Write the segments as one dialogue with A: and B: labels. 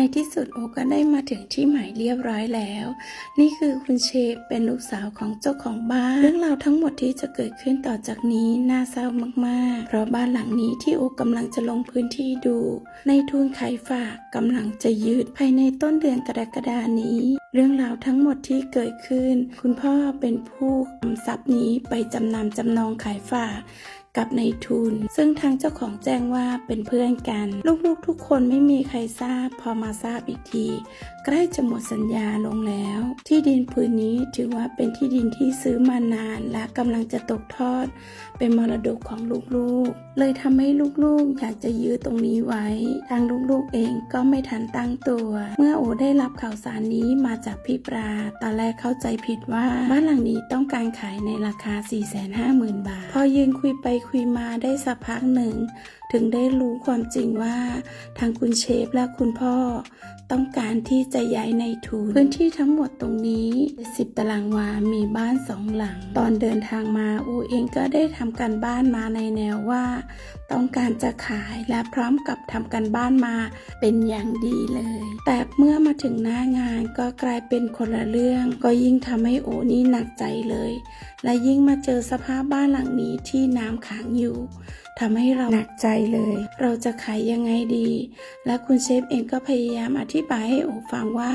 A: ในที่สุดโอก็ได้มาถึงที่หมายเรียบร้อยแล้ว นี่คือคุณเชฟเป็นลูกสาวของเจ้าของบ้าน เรื่องราวทั้งหมดที่จะเกิดขึ้นต่อจากนี้น่าเศร้ามากๆ เพราะบ้านหลังนี้ที่โอกำลังจะลงพื้นที่ดู ในทุนขายฝากกำลังจะยืดภายในต้นเดือนกรกฎานี้ เรื่องราวทั้งหมดที่เกิดขึ้น คุณพ่อเป็นผู้นำทรัพย์นี้ไปจำนำจำนองขายฝาก กับในทุน ซึ่งทางเจ้าของแจ้งว่าเป็นเพื่อนกัน ลูกๆทุกคนไม่มีใครทราบ พอมาทราบอีกที ใกล้จะหมดสัญญาลงแล้ว ที่ดินผืนนี้ถือว่าเป็นที่ดินที่ซื้อมานานและกำลังจะตกทอด เป็นมรดกของลูกๆ เลยทำให้ลูกๆ อยากจะยื้อตรงนี้ไว้ ทางลูกๆเองก็ไม่ทันตั้งตัว เมื่อโอได้รับข่าวสารนี้มาจากพี่ปราตอนแรกเข้าใจผิดว่าบ้านหลังนี้ต้องการขายในราคา 450,000 บาท พอยืนคุยไปคุยมาได้สักพักหนึ่ง ถึงได้รู้ความจริงว่า ทางคุณเชฟและคุณพ่อ ต้องการที่จะย้ายในทุนพื้นที่ทั้งหมดตรงนี้10ตารางวา มีบ้านสองหลัง ตอนเดินทางมาอูเองก็ได้ทำการบ้านมาในแนวว่า ต้องการจะขายและพร้อมกับทำการบ้านมาเป็นอย่างดีเลย แต่เมื่อมาถึงหน้างานก็กลายเป็นคนละเรื่อง ก็ยิ่งทำให้โอนี่หนักใจเลย และยิ่งมาเจอสภาพบ้านหลังนี้ที่น้ำขังอยู่ ทำให้เราหนักใจเลย เราจะขายยังไงดี และคุณเชฟเองก็พยายามอธิบายให้โอฟังว่า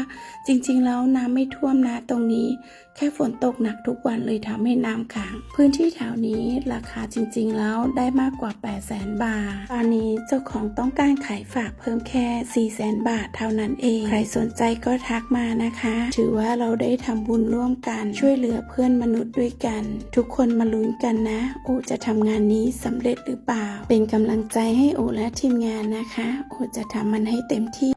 A: จริงๆ แล้วน้ำไม่ท่วมนะตรงนี้ แค่ฝนตกหนักทุกวันเลยทำให้น้ำขัง พื้นที่แถวนี้ราคาจริงๆ แล้วได้มากกว่า 8 0 0แสนบาท ตอนนี้เจ้าของต้องการขายฝากเพิ่มแค่ 4 0 0แสนบาทเท่านั้นเอง ใครสนใจก็ทักมานะคะ ถือว่าเราได้ทำบุญร่วมกันช่วยเหลือเพื่อนมนุษย์ด้วยกัน ทุกคนมาลุ้นกันนะ โอจะทำงานนี้สำเร็จหรือเปล่า เป็นกำลังใจให้โอและทีมงานนะคะ โอจะทำมันให้เต็มที่